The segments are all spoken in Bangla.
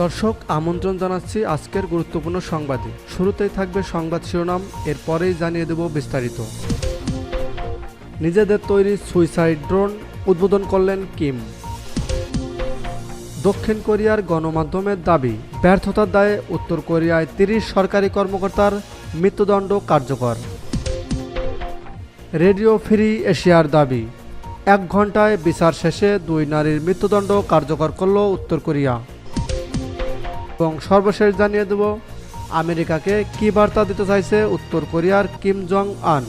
দর্শক, আমন্ত্রণ জানাচ্ছি আজকের গুরুত্বপূর্ণ সংবাদে। শুরুতেই থাকবে সংবাদ শিরোনাম, এরপরেই জানিয়ে দেব বিস্তারিত। নিজেদের তৈরি সুইসাইড ড্রোন উদ্বোধন করলেন কিম। দক্ষিণ কোরিয়ার গণমাধ্যমের দাবি, ব্যর্থতার দায়ে উত্তর কোরিয়ায় তিরিশ সরকারি কর্মকর্তার মৃত্যুদণ্ড কার্যকর। রেডিও ফ্রি এশিয়ার দাবি, এক ঘন্টায় বিচার শেষে দুই নারীর মৃত্যুদণ্ড কার্যকর করল উত্তর কোরিয়া। এবং সর্বশেষ জানিয়ে দেব, আমেরিকাকে কি বার্তা দিতে চাইছে উত্তর কোরিয়ার কিম জং আন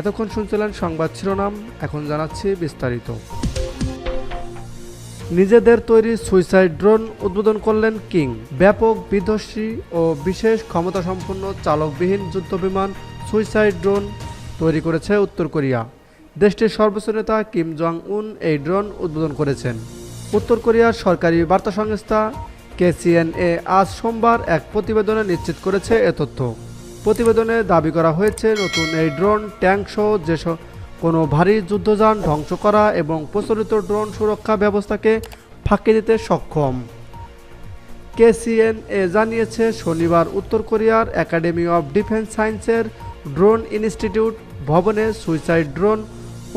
এতক্ষণ শুনছিলেন সংবাদ শিরোনাম, এখন জানাচ্ছি বিস্তারিত। নিজেদের তৈরি সুইসাইড ড্রোন উদ্বোধন করলেন কিং। ব্যাপক বিধ্বংসী ও বিশেষ ক্ষমতাসম্পন্ন চালকবিহীন যুদ্ধবিমান সুইসাইড ড্রোন তৈরি করেছে উত্তর কোরিয়া। দেশটির সর্বোচ্চ নেতা কিম জং উন এই ড্রোন উদ্বোধন করেছেন। উত্তর কোরিয়ার সরকারি বার্তা সংস্থা কেসিএনএ আজ সোমবার এক প্রতিবেদনে নিশ্চিত করেছে এ তথ্য। প্রতিবেদনে দাবি করা হয়েছে, নতুন এই ড্রোন, ট্যাঙ্ক সহ যেসব কোনো ভারী যুদ্ধযান ধ্বংস করা এবং প্রচলিত ড্রোন সুরক্ষা ব্যবস্থাকে ফাঁকি দিতে সক্ষম। কেসিএনএ জানিয়েছে, শনিবার উত্তর কোরিয়ার একাডেমি অফ ডিফেন্স সায়েন্সের ড্রোন ইনস্টিটিউট ভবনে সুইসাইড ড্রোন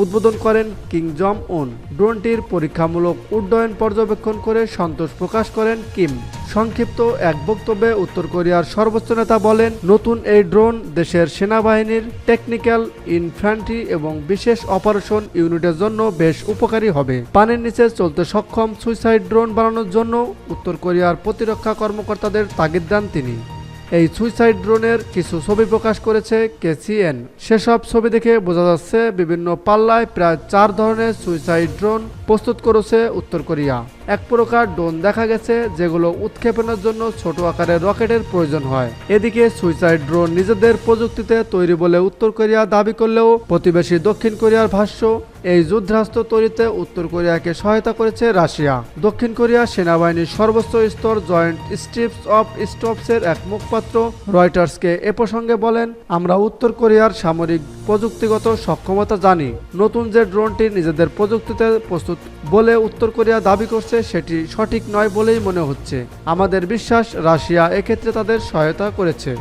উদ্বোধন করেন কিং জম উন। ড্রোনটির পরীক্ষামূলক উড্ডয়ন পর্যবেক্ষণ করে সন্তোষ প্রকাশ করেন কিম। সংক্ষিপ্ত এক বক্তব্যে উত্তর কোরিয়ার সর্বোচ্চ নেতা বলেন, নতুন এই ড্রোন দেশের সেনাবাহিনীর টেকনিক্যাল, ইনফ্যান্ট্রি এবং বিশেষ অপারেশন ইউনিটের জন্য বেশ উপকারী হবে। পানির নিচে চলতে সক্ষম সুইসাইড ড্রোন বানানোর জন্য উত্তর কোরিয়ার প্রতিরক্ষা কর্মকর্তাদের তাগিদ দেন তিনি। এই সুইসাইড ড্রোনের কিছু ছবি প্রকাশ করেছে কেসিএন। সেসব ছবি দেখে বোঝা যাচ্ছে বিভিন্ন পাল্লায় প্রায় চার ধরনের সুইসাইড ড্রোন প্রস্তুত করেছে উত্তর কোরিয়া। এক প্রকার ড্রোন দেখা গেছে যেগুলো উৎক্ষেপণের জন্য ছোট আকারের রকেটের প্রয়োজন হয়। এদিকে সুইসাইড ড্রোন নিজেদের প্রযুক্তিতে তৈরি বলে উত্তর কোরিয়া দাবি করলেও প্রতিবেশী দক্ষিণ কোরিয়ার ভাষ্য, এই যুদ্ধাস্ত্র তৈরিতে উত্তর কোরিয়াকে সহায়তা করেছে রাশিয়া। দক্ষিণ কোরিয়া সেনাবাহিনীর সর্বোচ্চ স্তর জয়েন্ট স্ট্রিপস অফ স্টপসের এক মুখপাত্র রয়টার্সকে এ প্রসঙ্গে বলেন, আমরা উত্তর কোরিয়ার সামরিক প্রযুক্তিগত সক্ষমতা জানি। নতুন যে ড্রোনটি নিজেদের প্রযুক্তিতে প্রস্তুত বলে উত্তর কোরিয়া দাবি করছে সেটি সঠিক নয় বলেই মনে হচ্ছে। আমাদের বিশ্বাস, রাশিয়া এক্ষেত্রে তাদের সহায়তা করেছে।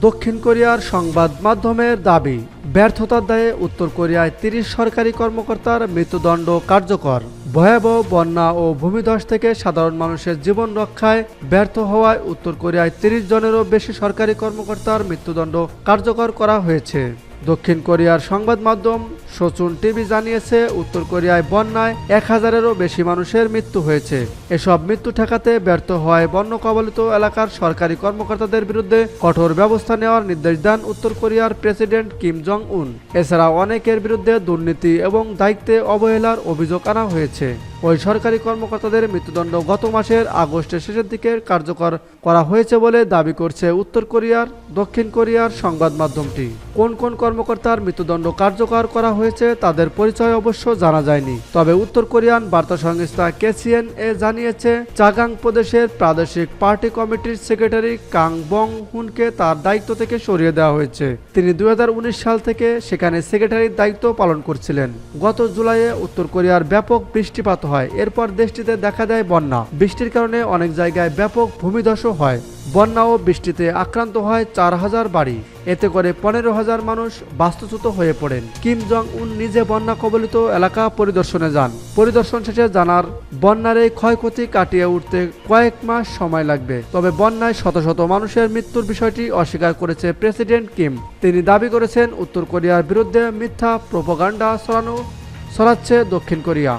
দক্ষিণ কোরিয়ার সংবাদ মাধ্যমের দাবি, ব্যর্থতার দায়ে উত্তর কোরিয়ায় তিরিশ সরকারি কর্মকর্তার মৃত্যুদণ্ড কার্যকর। ভয়াবহ বন্যা ও ভূমিধস থেকে সাধারণ মানুষের জীবন রক্ষায় ব্যর্থ হওয়ায় উত্তর কোরিয়ায় তিরিশ জনেরও বেশি সরকারি কর্মকর্তার মৃত্যুদণ্ড কার্যকর করা হয়েছে। দক্ষিণ কোরিয়ার সংবাদ মাধ্যম সচুন টিভি জানিয়েছে, উত্তর কোরিয়ায় বন্যায় এক হাজারেরও বেশি মানুষের মৃত্যু হয়েছে। এসব মৃত্যু ঠেকাতে ব্যর্থ হওয়ায় বন্য কবলিত এলাকার সরকারি কর্মকর্তাদের বিরুদ্ধে কঠোর ব্যবস্থা নেওয়ার নির্দেশ দেন উত্তর কোরিয়ার প্রেসিডেন্ট কিম জং উন এছাড়া অনেকের বিরুদ্ধে দুর্নীতি এবং দায়িত্বে অবহেলার অভিযোগ আনা হয়েছে। ওই সরকারি কর্মকর্তাদের মৃত্যুদণ্ড গত মাসের আগস্টের শেষের দিকে কার্যকর করা হয়েছে বলে দাবি করছে উত্তর কোরিয়ার, দক্ষিণ কোরিয়ার সংবাদ মাধ্যমটি। কোন কোন কর্মকর্তার মৃত্যুদণ্ড কার্যকর করা হয়েছে তাদের পরিচয় অবশ্য জানা যায়নি। তবে উত্তর কোরিয়ান বার্তা সংস্থা কেসিএন এ জানিয়েছে, চাগাং প্রদেশের প্রাদেশিক পার্টি কমিটির সেক্রেটারি কাং বং হুনকে তার দায়িত্ব থেকে সরিয়ে দেওয়া হয়েছে। তিনি দু হাজার উনিশ সাল থেকে সেখানে সেক্রেটারির দায়িত্ব পালন করছিলেন। গত জুলাইয়ে উত্তর কোরিয়ার ব্যাপক বৃষ্টিপাত হয়। এরপর দেশটিতে দেখা দেয় বন্যা। বৃষ্টির কারণে অনেক জায়গায় ব্যাপক ভূমিধসও হয়। বন্যা ও বৃষ্টিতে আক্রান্ত হয় চার হাজার বাড়ি। এতে করে পনেরো হাজার মানুষ বাস্তুচ্যুত হয়ে পড়েন। কিম জং উন নিজে বন্যা কবলিত এলাকা পরিদর্শনে যান। পরিদর্শন শেষে জানার, বন্যার এই ক্ষয়ক্ষতি কাটিয়ে উঠতে কয়েক মাস সময় লাগবে। তবে বন্যায় শত শত মানুষের মৃত্যুর বিষয়টি অস্বীকার করেছে প্রেসিডেন্ট কিম। তিনি দাবি করেছেন, উত্তর কোরিয়ার বিরুদ্ধে মিথ্যা প্রোপাগান্ডা ছড়ানো, ছড়াচ্ছে দক্ষিণ কোরিয়া।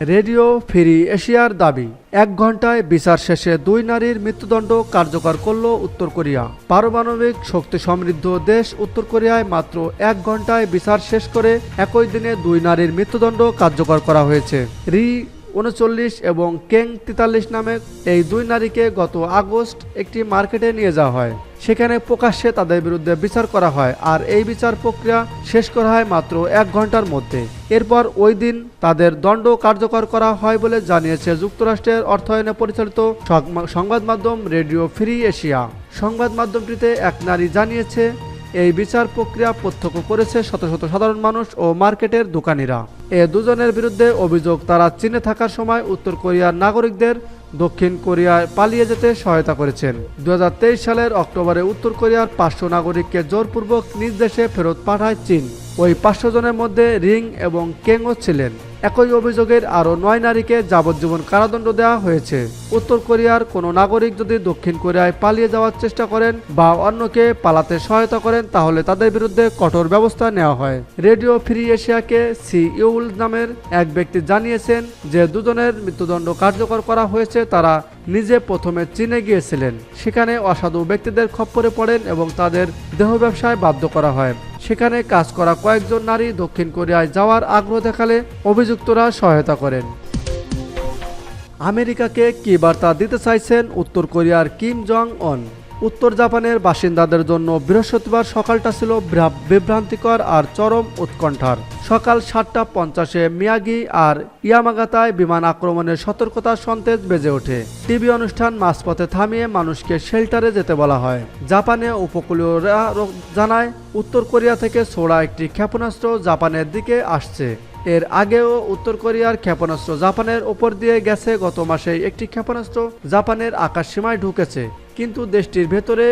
রেডিও ফ্রি এশিয়ার দাবি, এক ঘন্টায় বিচার শেষে দুই নারীর মৃত্যুদণ্ড কার্যকর করল উত্তর কোরিয়া। পারমাণবিক শক্তি সমৃদ্ধ দেশ উত্তর কোরিয়ায় মাত্র এক ঘন্টায় বিচার শেষ করে একই দিনে দুই নারীর মৃত্যুদণ্ড কার্যকর করা হয়েছে। রি উনচল্লিশ এবং কেং তেতাল্লিশ নামে এই দুই নারীকে গত আগস্ট একটি মার্কেটে নিয়ে যাওয়া হয়। সেখানে প্রকাশ্যে তাদের বিরুদ্ধে বিচার করা হয় আর এই বিচার প্রক্রিয়া শেষ করা হয় মাত্র এক ঘণ্টার মধ্যে। এরপর ওই দিন তাদের দণ্ড কার্যকর করা হয় বলে জানিয়েছে যুক্তরাষ্ট্রের অর্থায়নে পরিচালিত সংবাদ মাধ্যম রেডিও ফ্রি এশিয়া। সংবাদ মাধ্যমটিতে এক নারী জানিয়েছে, এই বিচার প্রক্রিয়া প্রত্যক্ষ করেছে শত শত সাধারণ মানুষ ও মার্কেটের দোকানিরা। এ দুজনের বিরুদ্ধে অভিযোগ, তারা চীনে থাকার সময় উত্তর কোরিয়ার নাগরিকদের দক্ষিণ কোরিয়ায় পালিয়ে যেতে সহায়তা করেছেন। দু হাজার তেইশ সালের অক্টোবরে উত্তর কোরিয়ার পাঁচশো নাগরিককে জোরপূর্বক নিজ দেশে ফেরত পাঠায় চীন। ওই পাঁচশো জনের মধ্যে রিং এবং কেংও ছিলেন। একই অভিযোগের আরও নয় নারীকে যাবজ্জীবন কারাদণ্ড দেওয়া হয়েছে। উত্তর কোরিয়ার কোনো নাগরিক যদি দক্ষিণ কোরিয়ায় পালিয়ে যাওয়ার চেষ্টা করেন বা অন্যকে পালাতে সহায়তা করেন, তাহলে তাদের বিরুদ্ধে কঠোর ব্যবস্থা নেওয়া হয়। রেডিও ফ্রি এশিয়াকে সি ইউল নামের এক ব্যক্তি জানিয়েছেন যে দুজনের মৃত্যুদণ্ড কার্যকর করা হয়েছে, তারা নিজে প্রথমে চীনে গিয়েছিলেন। সেখানে অসাধু ব্যক্তিদের খপ্পরে পড়েন এবং তাদের দেহ ব্যবসায় বাধ্য করা হয়। সেখানে কাজ করা কয়েকজন নারী দক্ষিণ কোরিয়ায় যাওয়ার আগ্রহ দেখালে অভিযুক্তরা সহায়তা করেন। আমেরিকাকে কি বার্তা দিতে চাইছেন উত্তর কোরিয়ার কিম জং অন উত্তর জাপানের বাসিন্দাদের জন্য বৃহস্পতিবার সকালটা ছিল বিভ্রান্তিকর আর চরম উৎকণ্ঠার। সকাল সাতটা পঞ্চাশে মিয়াগি আর ইয়ামাগাতায় বিমান আক্রমণের সতর্কতা সন্তেজ বেজে ওঠে। টিভি অনুষ্ঠান মাঝপথে থামিয়ে মানুষকে শেল্টারে যেতে বলা হয়। জাপানে উপকূলীয়রা জানায়, উত্তর কোরিয়া থেকে ছোড়া একটি ক্ষেপণাস্ত্র জাপানের দিকে আসছে। এর আগেও উত্তর কোরিয়ার ক্ষেপণাস্ত্র জাপানের ওপর দিয়ে গেছে। গত মাসে একটি ক্ষেপণাস্ত্র জাপানের আকাশ সীমায় ঢুকেছে। কিন্তু দেশটির ভেতরে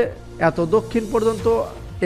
এত দক্ষিণ পর্যন্ত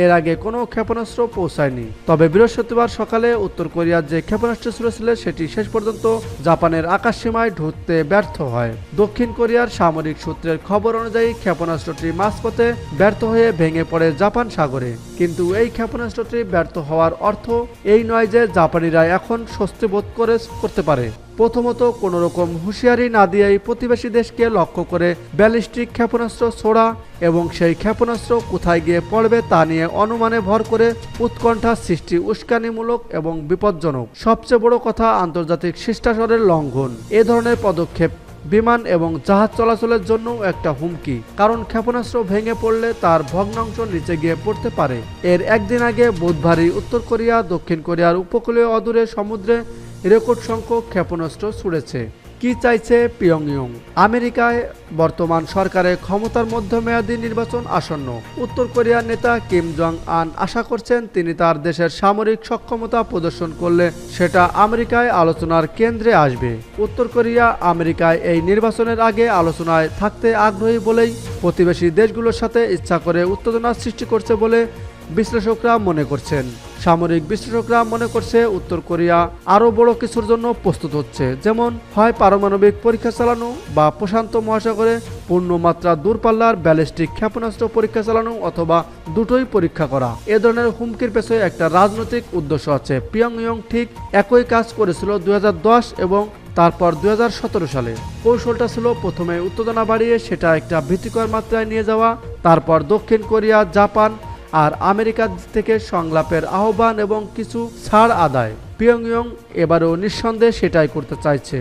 এর আগে কোনো ক্ষেপণাস্ত্র পৌঁছায়নি। তবে বৃহস্পতিবার সকালে উত্তর কোরিয়ার যে ক্ষেপণাস্ত্র ছুড়েছিল সেটি শেষ পর্যন্ত জাপানের আকাশ সীমায় ঢুকতে ব্যর্থ হয়। দক্ষিণ কোরিয়ার সামরিক সূত্রের খবর অনুযায়ী ক্ষেপণাস্ত্রটি মাঝপথে ব্যর্থ হয়ে ভেঙে পড়ে জাপান সাগরে। কিন্তু এই ক্ষেপণাস্ত্রটি ব্যর্থ হওয়ার অর্থ এই নয় যে জাপানিরা এখন স্বস্তি বোধ করে করতে পারে। প্রথমত কোনো রকম হুঁশিয়ারি না দিয়েই প্রতিবেশী দেশকে লক্ষ্য করে ব্যালিস্টিক ক্ষেপণাস্ত্র ছোড়া এবং সেই ক্ষেপণাস্ত্র কোথায় গিয়ে পড়বে তা নিয়ে অনুমানে ভর করে উৎকণ্ঠা সৃষ্টি উস্কানিমূলক এবং বিপজ্জনক। সবচেয়ে বড় কথা আন্তর্জাতিক শিষ্টাচারের লঙ্ঘন। এ ধরনের পদক্ষেপ বিমান এবং জাহাজ চলাচলের জন্য একটা হুমকি। কারণ ক্ষেপণাস্ত্র ভেঙে পড়লে তার ভগ্নাংশ নিচে গিয়ে পড়তে পারে। এর একদিন আগে বুধবারই উত্তর কোরিয়া, দক্ষিণ কোরিয়ার উপকূলীয় অদূরে সমুদ্রে রেকর্ড সংখ্যক ক্ষেপণাস্ত্র ছুড়েছে। কি চাইছে পিয়ংইয়ং? আমেরিকায় বর্তমান সরকারের ক্ষমতার মধ্যমেয়াদী নির্বাচন আসন্ন। উত্তর কোরিয়ার নেতা কিম জং আন আশা করছেন তিনি তার দেশের সামরিক সক্ষমতা প্রদর্শন করলে সেটা আমেরিকায় আলোচনার কেন্দ্রে আসবে। উত্তর কোরিয়া আমেরিকায় এই নির্বাচনের আগে আলোচনায় থাকতে আগ্রহী বলেই প্রতিবেশী দেশগুলোর সাথে ইচ্ছা করে উত্তেজনা সৃষ্টি করছে বলে বিশ্লেষকরা মনে করছেন। সামরিক বিশ্লেষকরা মনে করছে উত্তর কোরিয়া আরও বড় কিছুর জন্য প্রস্তুত হচ্ছে, যেমন হয় পারমাণবিক পরীক্ষা চালানো বা প্রশান্ত মহাসাগরে পূর্ণমাত্রা দূরপাল্লার ব্যালিস্টিক ক্ষেপণাস্ত্র পরীক্ষা চালানো অথবা দুটোই পরীক্ষা করা। এ ধরনের হুমকির পেছনে একটা রাজনৈতিক উদ্দেশ্য আছে। পিয়ংইয়ং ঠিক একই কাজ করেছিল দুই হাজার দশ এবং তারপর দু হাজার সতেরো সালে। কৌশলটা ছিল প্রথমে উত্তেজনা বাড়িয়ে সেটা একটা ভীতিকর মাত্রায় নিয়ে যাওয়া, তারপর দক্ষিণ কোরিয়া, জাপান আর আমেরিকা থেকে সংলাপের আহ্বান এবং কিছু ছাড় আদায়। পিয়ংইয়ং এবারও নিঃসন্দেহে সেটাই করতে চাইছে।